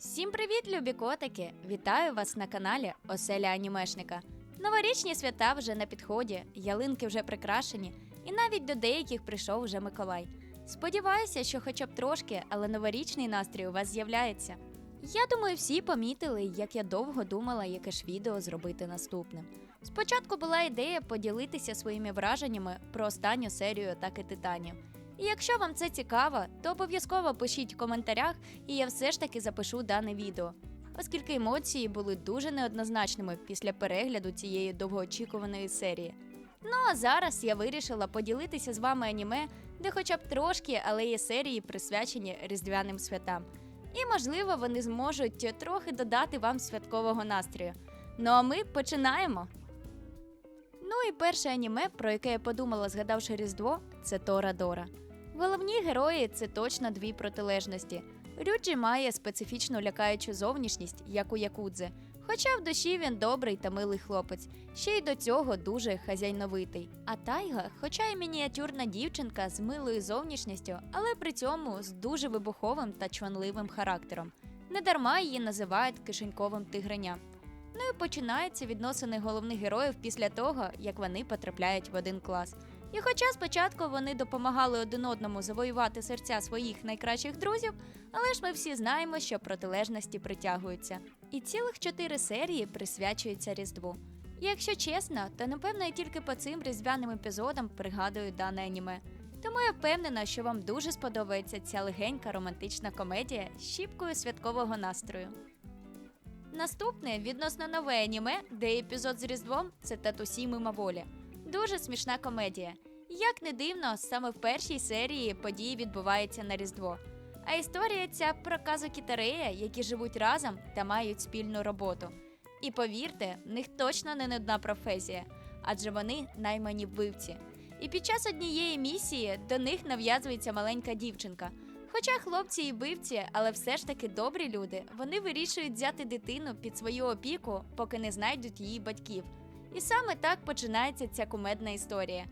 Всім привіт, любі котики! Вітаю вас на каналі Оселя Анімешника. Новорічні свята вже на підході, ялинки вже прикрашені, і навіть до деяких прийшов вже Миколай. Сподіваюся, що хоча б трошки, але новорічний настрій у вас з'являється. Я думаю, всі помітили, як я довго думала, яке ж відео зробити наступним. Спочатку була ідея поділитися своїми враженнями про останню серію атаки титанів. І якщо вам це цікаво, то обов'язково пишіть в коментарях, і я все ж таки запишу дане відео, оскільки емоції були дуже неоднозначними після перегляду цієї довгоочікуваної серії. Ну а зараз я вирішила поділитися з вами аніме, де хоча б трошки, але є серії присвячені різдвяним святам. І можливо вони зможуть трохи додати вам святкового настрою. Ну а ми починаємо. Ну і перше аніме, про яке я подумала, згадавши Різдво, це Тора Дора. Головні герої це точно дві протилежності. Рюджі має специфічну лякаючу зовнішність, як у Якудзе, хоча в душі він добрий та милий хлопець, ще й до цього дуже хазяйновитий. А Тайга, хоча й мініатюрна дівчинка з милою зовнішністю, але при цьому з дуже вибуховим та чванливим характером. Недарма її називають кишеньковим тигреням. Ну і починаються відносини головних героїв після того, як вони потрапляють в один клас. І хоча спочатку вони допомагали один одному завоювати серця своїх найкращих друзів, але ж ми всі знаємо, що протилежності притягуються. І цілих чотири серії присвячуються Різдву. Якщо чесно, то напевно я тільки по цим різдвяним епізодам пригадую дане аніме. Тому я впевнена, що вам дуже сподобається ця легенька романтична комедія з щіпкою святкового настрою. Наступне відносно нове аніме, де епізод з Різдвом це татусі мимоволі. Дуже смішна комедія. Як не дивно, саме в першій серії події відбуваються на Різдво. А історія ця про Казукі та Рея, які живуть разом та мають спільну роботу. І повірте, в них точно не одна професія, адже вони наймані вбивці. І під час однієї місії до них нав'язується маленька дівчинка. Хоча хлопці і вбивці, але все ж таки добрі люди, вони вирішують взяти дитину під свою опіку, поки не знайдуть її батьків. І саме так починається ця кумедна історія.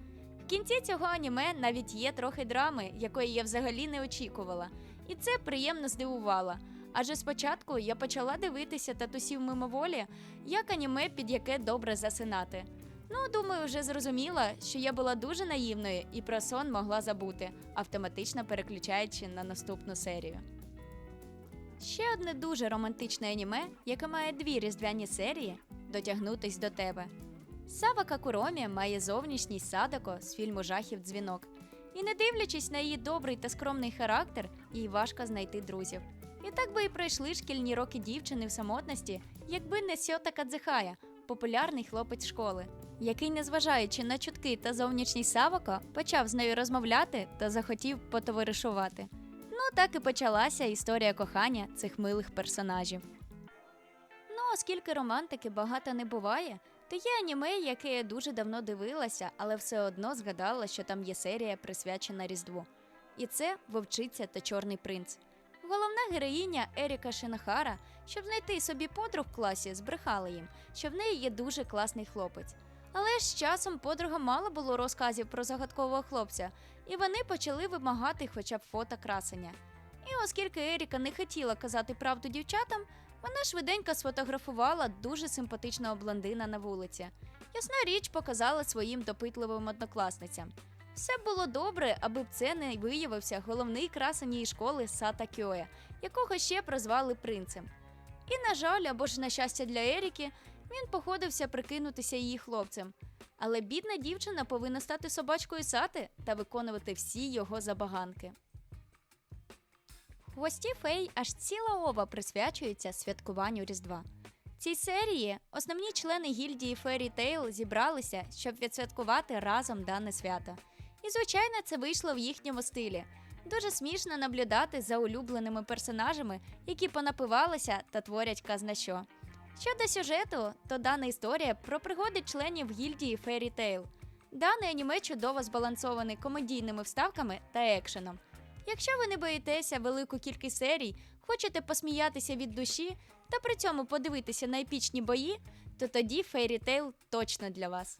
В кінці цього аніме навіть є трохи драми, якої я взагалі не очікувала, і це приємно здивувало. Адже спочатку я почала дивитися татусів мимоволі, як аніме, під яке добре засинати. Ну, думаю, вже зрозуміла, що я була дуже наївною і про сон могла забути, автоматично переключаючи на наступну серію. Ще одне дуже романтичне аніме, яке має дві різдвяні серії дотягнутись до тебе. Сава Какуромі має зовнішність Садако з фільму Жахів дзвінок. І не дивлячись на її добрий та скромний характер, їй важко знайти друзів. І так би і пройшли шкільні роки дівчини в самотності, якби не Сьота Кадзихая, популярний хлопець школи, який, незважаючи на чутки та зовнішність Савако, почав з нею розмовляти та захотів потоваришувати. Ну так і почалася історія кохання цих милих персонажів. Оскільки романтики багато не буває, то є аніме, яке я дуже давно дивилася, але все одно згадала, що там є серія присвячена Різдву. І це Вовчиця та Чорний принц. Головна героїня Еріка Шинахара, щоб знайти собі подруг в класі, збрехала їм, що в неї є дуже класний хлопець. Але з часом подруга мало було розказів про загадкового хлопця, і вони почали вимагати хоча б фото красення. І оскільки Еріка не хотіла казати правду дівчатам, вона швиденько сфотографувала дуже симпатичного блондина на вулиці. Ясна річ показала своїм допитливим однокласницям. Все було добре, аби б це не виявився головний красень її школи Сата Кьоя, якого ще прозвали принцем. І, на жаль, або ж на щастя для Еріки, він походився прикинутися її хлопцем. Але бідна дівчина повинна стати собачкою Сати та виконувати всі його забаганки. Хвості фей аж ціла ова присвячується святкуванню Різдва. В цій серії основні члени гільдії Fairy Tail зібралися, щоб відсвяткувати разом дане свято. І, звичайно, це вийшло в їхньому стилі. Дуже смішно наблюдати за улюбленими персонажами, які понапивалися та творять казна що. Щодо сюжету, то дана історія про пригоди членів гільдії Fairy Tail. Дане аніме чудово збалансоване комедійними вставками та екшеном. Якщо ви не боїтеся велику кількість серій, хочете посміятися від душі та при цьому подивитися на епічні бої, то тоді Fairy Tail точно для вас.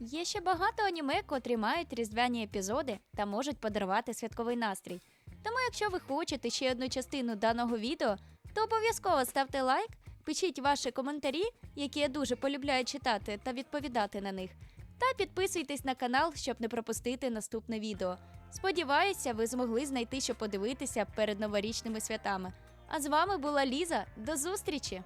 Є ще багато аніме, котрі мають різдвяні епізоди та можуть подарувати святковий настрій. Тому, якщо ви хочете ще одну частину даного відео, то обов'язково ставте лайк, пишіть ваші коментарі, які я дуже полюбляю читати та відповідати на них. Та підписуйтесь на канал, щоб не пропустити наступне відео. Сподіваюся, ви змогли знайти, що подивитися перед новорічними святами. А з вами була Ліза. До зустрічі!